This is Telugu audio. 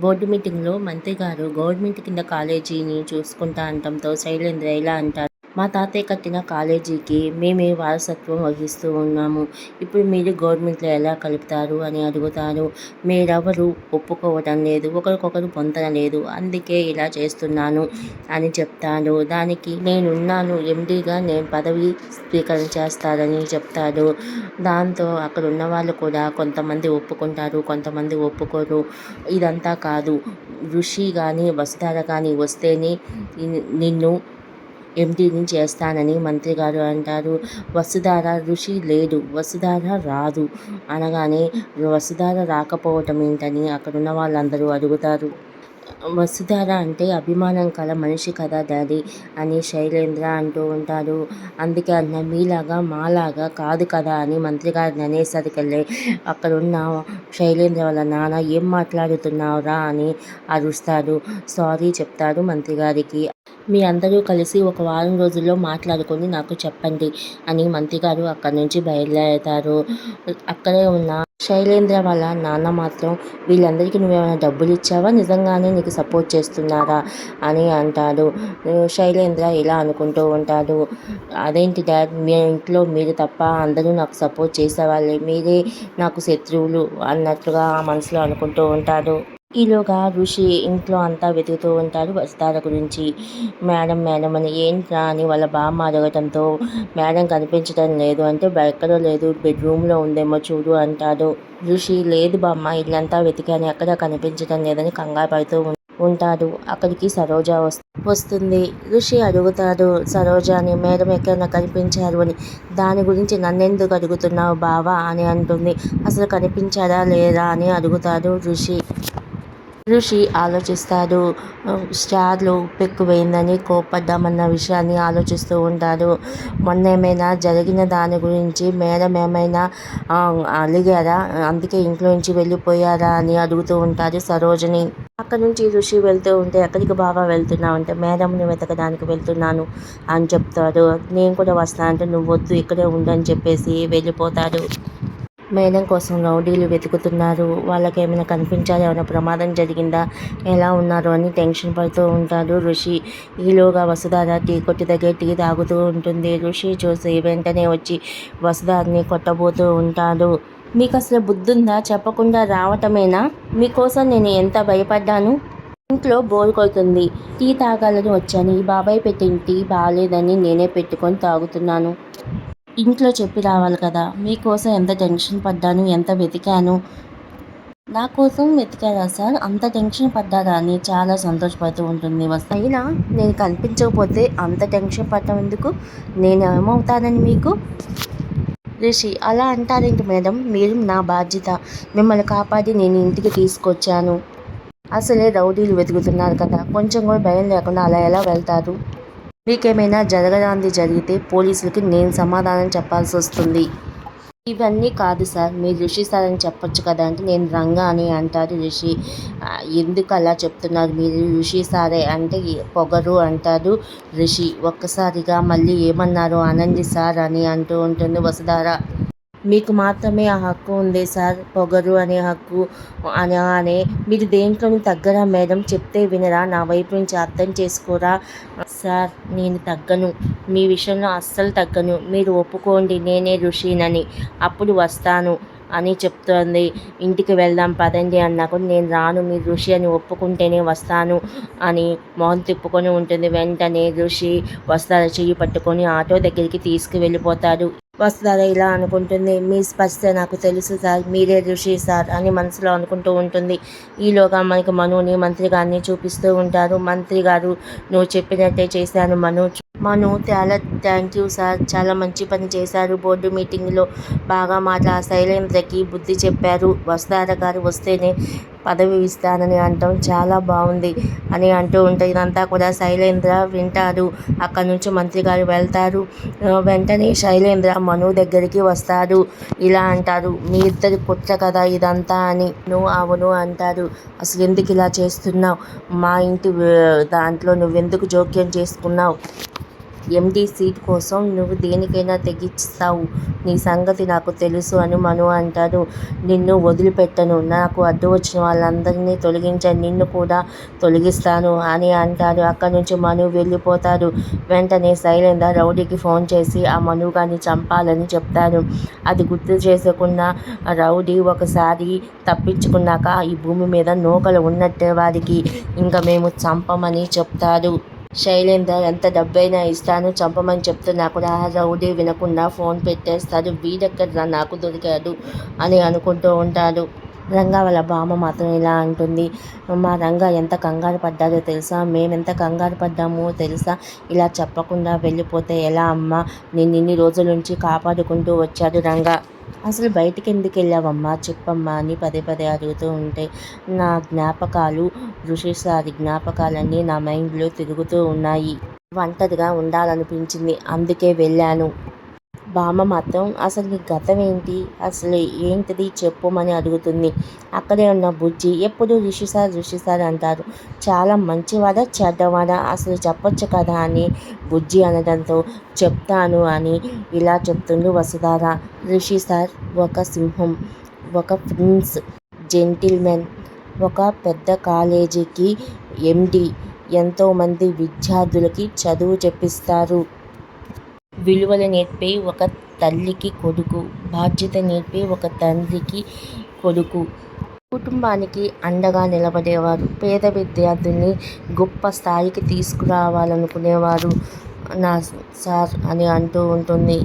బోర్డు మీటింగ్లో మంత్రి గారు గవర్నమెంట్ కింద కాలేజీని చూసుకుంటా అనటంతో శైలేంద్ర ఇలా అంటారు. మా తాతయ్య కట్టిన కాలేజీకి మేమే వారసత్వం వహిస్తూ ఉన్నాము. ఇప్పుడు మీరు గవర్నమెంట్లో ఎలా కలుపుతారు అని అడుగుతారు. మీరెవరు ఒప్పుకోవడం లేదు ఒకరికొకరు పొందడం లేదు. అందుకే ఇలా చేస్తున్నాను అని చెప్తాను దానికి నేనున్నాను ఎండీగా నేను పదవి స్వీకరణ చేస్తారని చెప్తాడు. దాంతో అక్కడ ఉన్న వాళ్ళు కూడా కొంతమంది ఒప్పుకుంటారు కొంతమంది ఒప్పుకోరు. ఇదంతా కాదు. ఋషి కానీ వసుధార కానీ వస్తేనే నిన్ను ఎండీని చేస్తానని మంత్రి గారు అంటారు. వసుధార ఋషి లేడు వసుధార రాదు అనగానే వసుధార రాకపోవటం ఏంటని అక్కడున్న వాళ్ళందరూ అడుగుతారు. వసుధార అంటే అభిమానం కల మనిషి కదా డాడీ అని శైలేంద్ర అంటూ ఉంటారు. అందుకే అన్న మీలాగా మాలాగా కాదు కదా అని మంత్రి గారిని అనేసరికెళ్ళి అక్కడున్న శైలేంద్ర వాళ్ళ నాన్న ఏం మాట్లాడుతున్నావురా అని అరుస్తాడు సారీ చెప్తాడు మంత్రి గారికి. మీ అందరూ కలిసి ఒక వారం రోజుల్లో మాట్లాడుకొని నాకు చెప్పండి అని మంత్రి గారు అక్కడి నుంచి బయలుదేరతారు. అక్కడే ఉన్న శైలేంద్ర వాళ్ళ నాన్న మాత్రం వీళ్ళందరికీ నువ్వేమైనా డబ్బులు ఇచ్చావా? నిజంగానే నీకు సపోర్ట్ చేస్తున్నారా? అని అంటాడు. శైలేంద్ర ఇలా అనుకుంటూ ఉంటాడు. అదేంటి డాడ్? మీ ఇంట్లో మీరు తప్ప అందరూ నాకు సపోర్ట్ చేసేవాళ్ళే. మీరే నాకు శత్రువులు అన్నట్లుగా మనసులో అనుకుంటూ ఉంటాడు. ఈలోగా ఋషి ఇంట్లో అంతా వెతుకుతూ ఉంటారు వస్తార గురించి. మేడం మేడం అని ఏంట్రా అని వాళ్ళ బామ్మ అడగటంతో మేడం కనిపించడం లేదు అంటే ఎక్కడో లేదు బెడ్రూమ్లో ఉందేమో చూడు అంటాడు. ఋషి లేదు బామ్మ ఇల్లంతా వెతికాని ఎక్కడ కనిపించడం లేదని కంగారు పడుతూ ఉంటాడు. అక్కడికి సరోజ వస్తుంది. ఋషి అడుగుతాడు సరోజాని మేడం ఎక్కడైనా కనిపించారు అని. దాని గురించి నన్నెందుకు అడుగుతున్నావు బావా అని అంటుంది. అసలు కనిపించారా లేదా అని అడుగుతాడు ఋషి. ఋషి ఆలోచిస్తాడు. స్టార్లు ఉప్పు కోప్పడ్డామన్న విషయాన్ని ఆలోచిస్తూ ఉంటాడు. మొన్న ఏమైనా జరిగిన దాని గురించి మేడం ఏమైనా అలిగారా? అందుకే ఇంట్లో నుంచి వెళ్ళిపోయారా? అని అడుగుతూ ఉంటారు సరోజని. అక్కడ నుంచి ఋషి వెళ్తూ ఉంటే ఎక్కడికి బాగా వెళ్తున్నావు అంటే మేడంని వెతకడానికి వెళ్తున్నాను అని చెప్తాడు. నేను కూడా వస్తాను అంటే నువ్వు వద్దు ఇక్కడే ఉండని చెప్పేసి వెళ్ళిపోతాడు. మేడం కోసం రౌడీలు వెతుకుతున్నారు. వాళ్ళకి ఏమైనా కనిపించాలి ఏమైనా ప్రమాదం జరిగిందా? ఎలా ఉన్నారు? అని టెన్షన్ పడుతూ ఉంటారు ఋషి. ఈలోగా వసుధార టీ కొట్టి దగ్గర టీ తాగుతూ ఉంటుంది. ఋషి చూసి వెంటనే వచ్చి వసుధారిని కొట్టబోతూ ఉంటాడు. మీకు అసలు బుద్ధుందా? చెప్పకుండా రావటమేనా? మీకోసం నేను ఎంత భయపడ్డాను? ఇంట్లో బోర్ కొడుతుంది. టీ తాగాలని వచ్చాను. ఈ బాబాయ్ పెట్టిన టీ బాగాలేదని నేనే పెట్టుకొని తాగుతున్నాను. ఇంట్లో చెప్పి రావాలి కదా. మీకోసం ఎంత టెన్షన్ పడ్డాను ఎంత వెతికాను? నా కోసం వెతికారా సార్? అంత టెన్షన్ పడ్డారా? అని చాలా సంతోషపడుతూ ఉంటుంది అయినా నేను కనిపించకపోతే అంత టెన్షన్ పడటం ఎందుకు? నేను ఏమవుతానని మీకు? రిషి అలా అంటారేంటి మేడం? మీరు నా బాధ్యత. మిమ్మల్ని కాపాడి నేను ఇంటికి తీసుకొచ్చాను. అసలే రౌడీలు వెతుకుతున్నారు కదా. కొంచెం కూడా భయం లేకుండా అలా ఎలా వెళ్తారు? మీకేమైనా జరగదాంది జరిగితే పోలీసులకి నేను సమాధానం చెప్పాల్సి వస్తుంది. ఇవన్నీ కాదు సార్ మీరు ఋషి సార్ అని చెప్పొచ్చు కదా అంటే నేను రంగా అని అంటారు ఋషి ఎందుకు అలా చెప్తున్నారు? మీరు ఋషి సారే అంటే పొగరు అంటారు ఋషి ఒక్కసారిగా మళ్ళీ ఏమన్నారు? అనండి సార్ అని అంటూ ఉంటుంది వసుధార. మీకు మాత్రమే ఆ హక్కు ఉంది సార్. పొగరు అనే హక్కు అనగానే మీరు దేంట్లోని తగ్గరా మేడం? చెప్తే వినరా? నా వైపు నుంచి అర్థం చేసుకోరా? సార్ నేను తగ్గను. మీ విషయంలో అస్సలు తగ్గను. మీరు ఒప్పుకోండి నేనే ఋషినని. అప్పుడు వస్తాను అని చెప్తోంది. ఇంటికి వెళ్దాం పదండి అన్నా కూడా నేను రాను. మీరు ఋషి అని ఒప్పుకుంటేనే వస్తాను అని మొహం తిప్పుకొని ఉంటుంది. వెంటనే ఋషి వస్తారు చెయ్యి పట్టుకొని ఆటో దగ్గరికి తీసుకువెళ్ళిపోతాడు. వస్తారా ఇలా అనుకుంటుంది. మీ స్పష్ట నాకు తెలుసు సార్. మీరే ఋషి సార్ అని మనసులో అనుకుంటూ ఉంటుంది. ఈలోగా మనకు మనుని మంత్రి గారిని చూపిస్తూ ఉంటారు. మంత్రి గారు నువ్వు చెప్పినట్టే చేశాను మను. మను చాలా థ్యాంక్ యూ సార్. చాలా మంచి పని చేశారు. బోర్డు మీటింగ్లో బాగా మాట్లా శైలేంద్రకి బుద్ధి చెప్పారు. వస్తార గారు వస్తేనే పదవి ఇస్తానని అంటాం. చాలా బాగుంది అని అంటూ ఉంటే ఇదంతా కూడా శైలేంద్ర వింటారు. అక్కడ నుంచి మంత్రి గారు వెళ్తారు. వెంటనే శైలేంద్ర మను దగ్గరికి వస్తారు ఇలా అంటారు. మీ ఇద్దరి కుట్ర కదా ఇదంతా అని. నువ్వు అవును అంటారు. అసలు ఎందుకు ఇలా చేస్తున్నావు? మా ఇంటి దాంట్లో నువ్వెందుకు జోక్యం చేసుకున్నావు? ఎండి సీట్ కోసం నువ్వు దేనికైనా తెగిస్తావు నీ సంగతి నాకు తెలుసు అని మను అంటాడు నిన్ను వదిలిపెట్టను. నాకు అడ్డు వచ్చిన వాళ్ళందరినీ తొలగించాను నిన్ను కూడా తొలగిస్తాను అని అంటాడు. అక్కడి నుంచి మను వెళ్ళిపోతాడు. వెంటనే శైలేంద్ర రౌడీకి ఫోన్ చేసి ఆ మను గారిని చంపాలని చెప్తాడు. అది గుర్తు చేసుకున్న రౌడీ ఒకసారి తప్పించుకున్నాక ఈ భూమి మీద నూకలు ఉన్నట్టే వారికి ఇంకా మేము చంపమని చెప్తాడు. శైలేందర్ ఎంత డబ్బైనా ఇస్తాను చంపమని చెప్తున్నా కూడా రౌడీ వినకుండా ఫోన్ పెట్టేస్తాడు. వీడెక్కడ నాకు దొరికాడు అని అనుకుంటూ ఉంటాడు. రంగా వాళ్ళ బామ్మ మాత్రం ఇలా అంటుంది. మా రంగా ఎంత కంగారు పడ్డారో తెలుసా? మేమెంత కంగారు పడ్డామో తెలుసా? ఇలా చెప్పకుండా వెళ్ళిపోతే ఎలా అమ్మా? నేను ఇన్ని రోజుల నుంచి కాపాడుకుంటూ వచ్చాడు రంగా. అసలు బయటికి ఎందుకు వెళ్ళావమ్మా చెప్పమ్మా అని పదే పదే అడుగుతూ ఉంటే నా జ్ఞాపకాలు ఋషి సారి జ్ఞాపకాలన్నీ నా మైండ్లో తిరుగుతూ ఉన్నాయి. ఒంటరిగా ఉండాలనిపించింది. అందుకే వెళ్ళాను. బామ్మ మాత్రం అసలు నీ గతం ఏంటి? అసలు ఏంటిది చెప్పుమని అడుగుతుంది. అక్కడే ఉన్న బుజ్జి ఎప్పుడు ఋషి సార్ ఋషి సార్ అంటారు. చాలా మంచివాడా చెడ్డవాడా అసలు చెప్పొచ్చు కదా అని బుజ్జి అనడంతో చెప్తాను అని ఇలా చెప్తుంది వసుధార. ఋషి సార్ ఒక సింహం ఒక ప్రిన్స్ జెంటిల్మెన్ ఒక పెద్ద కాలేజీకి ఎండి ఎంతోమంది విద్యార్థులకి చదువు చెప్పిస్తారు. విలువలు నేర్పే ఒక తల్లికి కొడుకు బాధ్యత నేర్పే ఒక తండ్రికి కొడుకు. కుటుంబానికి అండగా నిలబడేవారు పేద విద్యార్థుల్ని గొప్ప స్థాయికి తీసుకురావాలనుకునేవారు. నా సార్ అని అంటూ ఉంటుంది.